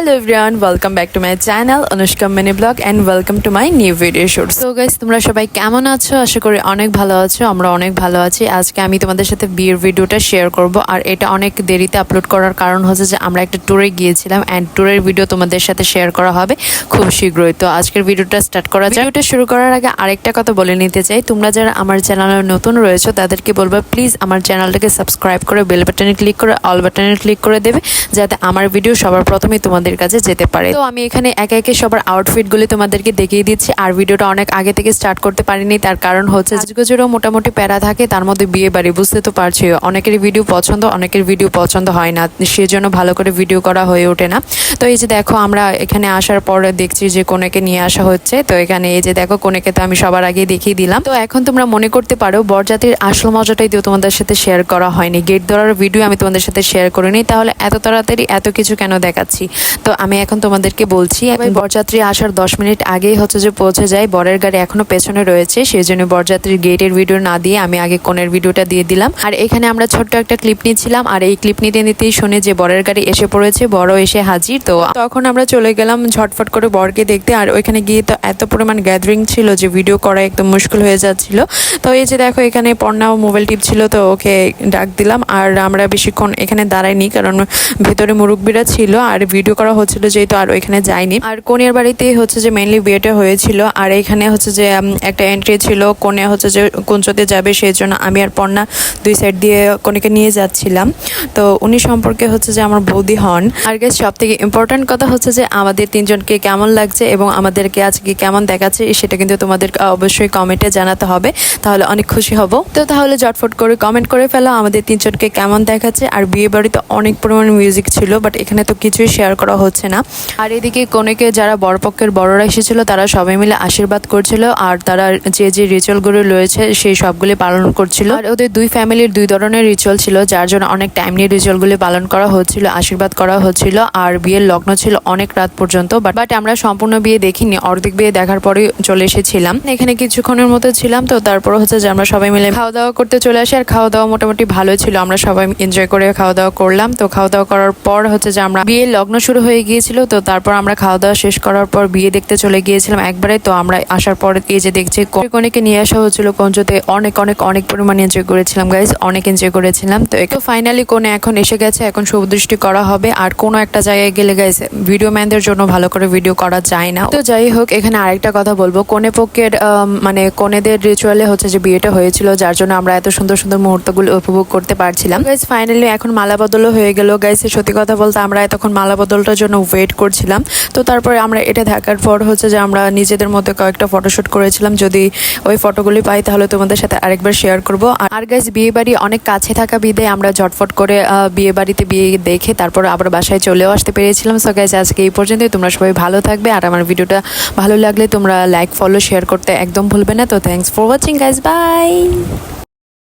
Hello everyone welcome back to my channel Anushka mini blog and welcome to my new video shoot so guys তোমরা সবাই কেমন আছো? আশা করি অনেক ভালো আছো, আমরা অনেক ভালো আছি। আজকে আমি তোমাদের সাথে বিয়ের ভিডিওটা শেয়ার করব, আর এটা অনেক দেরিতে আপলোড করার কারণ হচ্ছে যে আমরা একটা ট্যুরে গিয়েছিলাম অ্যান্ড ট্যুরের ভিডিও তোমাদের সাথে শেয়ার করা হবে খুব শীঘ্রই। তো আজকের ভিডিওটা স্টার্ট করা যায় ভিডিওটা শুরু করার আগে আরেকটা কথা বলে নিতে চাই। তোমরা যারা আমার চ্যানেলে নতুন রয়েছো, তাদেরকে বলব প্লিজ আমার চ্যানেলটাকে সাবস্ক্রাইব করে বেল বাটনে ক্লিক করে অল বাটনে ক্লিক করে দেবে, যাতে আমার ভিডিও সবার প্রথমে তোমাদের কাছে যেতে পারে। তো আমি এখানে একে একে সবার আউটফিটগুলি তোমাদেরকে দেখিয়ে দিচ্ছি। আর ভিডিওটা অনেক আগে থেকে স্টার্ট করতে পারিনি। তার কারণ হচ্ছে আজগুজেরও মোটামুটি প্যারা থাকে, তার মধ্যে বিয়ে বাড়ি, বুঝতে তো পারছি। অনেকের ভিডিও পছন্দ, অনেকের ভিডিও পছন্দ হয় না। সেজন্য ভালো করে ভিডিও করা হয়ে ওঠে না। তো এই যে দেখো, আমরা এখানে আসার পর দেখছি যে কোনেকে নিয়ে আসা হচ্ছে। তো এখানে এই যে দেখো, কোনেকে তো আমি সবার আগে দেখিয়ে দিলাম। তো এখন তোমরা মনে করতে পারো, বরজাতির আসল মজাটাই তো তোমাদের সাথে শেয়ার করা হয়নি। গেট ধরার ভিডিও আমি তোমাদের সাথে শেয়ার করিনি তাহলে এত তাড়াতাড়ি এত কিছু কেন দেখাচ্ছি? তো আমি এখন তোমাদেরকে বলছি বরযাত্রী আসার দশ মিনিট আগেই হচ্ছে যে পৌঁছে যায় বরের গাড়ি এখনও পেছনে রয়েছে সেই জন্য বরযাত্রীর গেটের ভিডিও না দিয়ে আমি আগে কোনের ভিডিওটা দিয়ে দিলাম। আর এখানে আমরা ছোট্ট একটা ক্লিপ নিচ্ছিলাম আর এই ক্লিপ নিতে নিতেই শুনে যে বরের গাড়ি এসে পড়েছে বড় এসে হাজির। তো তখন আমরা চলে গেলাম ঝটফট করে বরকে দেখতে আর ওইখানে গিয়ে তো এত পরিমাণ গ্যাদারিং ছিল যে ভিডিও করা একদম মুশকিল হয়ে যাচ্ছিল। তো এই যে দেখো এখানে পর্ণাও মোবাইল টিপ ছিল তো ওকে ডাক দিলাম আর আমরা বেশিক্ষণ এখানে দাঁড়াইনি কারণ ভেতরে মুরব্বীরা ছিল আর ভিডিও করা হচ্ছিল যেহেতু আর ওইখানে যাইনি আর কনের বাড়িতে হচ্ছে যে মেনলি বিয়েটা হয়েছিল। আর এখানে হচ্ছে যে একটা এন্ট্রি ছিল কোনে হচ্ছে যে কুঞ্চতে যাবে সেই জন্য আমি আর পর্ণা দুই সাইড দিয়ে কনেকে নিয়ে যাচ্ছিলাম। তো উনি সম্পর্কে হচ্ছে যে আমার বৌদি হন। আর গেস সব থেকে ইম্পর্ট্যান্ট কথা হচ্ছে যে, আমাদের তিনজনকে কেমন লাগছে এবং আমাদেরকে আজকে কেমন দেখাচ্ছে, সেটা কিন্তু তোমাদের অবশ্যই কমেন্টে জানাতে হবে। তাহলে অনেক খুশি হব। তো তাহলে জটফট করে কমেন্ট করে ফেলো, আমাদের তিনজনকে কেমন দেখাচ্ছে। আর বিয়ে বাড়িতে অনেক পরিমাণ মিউজিক ছিল বাট এখানে তো কিছুই শেয়ার করা হচ্ছে না। আর এদিকে কনেকে যারা বরপক্ষের বড়রা এসেছিল, তারা সবাই মিলে আশীর্বাদ করছিল। আর তারা যে যে রিচুয়ালগুলো রয়েছে, সেই সবগুলি পালন করছিল। আর ওদের দুই ফ্যামিলির দুই ধরনের রিচুয়াল ছিল, যার জন্য অনেক টাইম নিয়ে রিচুয়ালগুলি পালন করা হচ্ছিল, আশীর্বাদ করা হচ্ছিল। আর বিয়ের লগ্ন ছিল অনেক রাত পর্যন্ত বাট আমরা সম্পূর্ণ বিয়ে দেখিনি, অর্ধেক বিয়ে দেখার পরেই চলে এসেছিলাম। এখানে কিছুক্ষণের মতো ছিলাম, তো তারপর হচ্ছে যে আমরা সবাই মিলে খাওয়া দাওয়া করতে চলে আসি, আর খাওয়া দাওয়া মোটামুটি ভালো ছিল। আমরা সবাই এনজয় করে খাওয়া দাওয়া করলাম, তো খাওয়া দাওয়া করার পর হচ্ছে যে আমরা বিয়ের লগ্ন শুরু হয়ে গিয়েছিল, তো তারপর আমরা খাওয়া দাওয়া শেষ করার পর বিয়ে দেখতে চলে গিয়েছিলাম একবারে, তো আমরা আসার পর এই যে দেখছি কনেকে নিয়ে আসা হয়েছিল কঞ্জতে অনেক অনেক অনেক পরিমাণে এনজয় করেছিলাম গাইজ অনেক এনজয় করেছিলাম। তো একটু ফাইনালি কোনে এখন এসে গেছে, এখন শুভদৃষ্টি করা হবে, আর কোনো একটা জায়গায় গেলে গাইজ ভিডিও ম্যানদের জন্য ভালো করে ভিডিও করা যায় না। তো যাই হোক, এখানে আরেকটা কথা বলব, কোনে পক্ষের মানে কোনেদের রিচুয়ালে হচ্ছে যে বিয়েটা হয়েছিল, যার জন্য আমরা এত সুন্দর সুন্দর মুহূর্তগুলো উপভোগ করতে পারছিলাম। গাইজ ফাইনালি এখন মালা বদলও হয়ে গেল গাইজ সত্যি কথা বলতে আমরা এতক্ষণ মালা বদলটার জন্য ওয়েট করছিলাম। তো তারপরে আমরা এটা দেখার পর হচ্ছে যে আমরা নিজেদের মধ্যে কয়েকটা ফটোশ্যুট করেছিলাম। যদি ওই ফটোগুলি পাই তাহলে তোমাদের সাথে আরেকবার শেয়ার করব। আর গাইজ বিয়ে বাড়ি অনেক কাছে থাকা বিদে আমরা ঝটফট করে বিয়ে বাড়িতে বিয়ে দেখে তারপর আবার বাসায় চলেও আসতে পেরেছিলাম। সো গাইজ আজকে এই পর্যন্তই। তোমরা সবাই ভালো থাকবে। আর আমার ভিডিওটা ভালো লাগলে তোমরা লাইক ফলো শেয়ার করতে একদম ভুলবে না। তো thanks for watching guys bye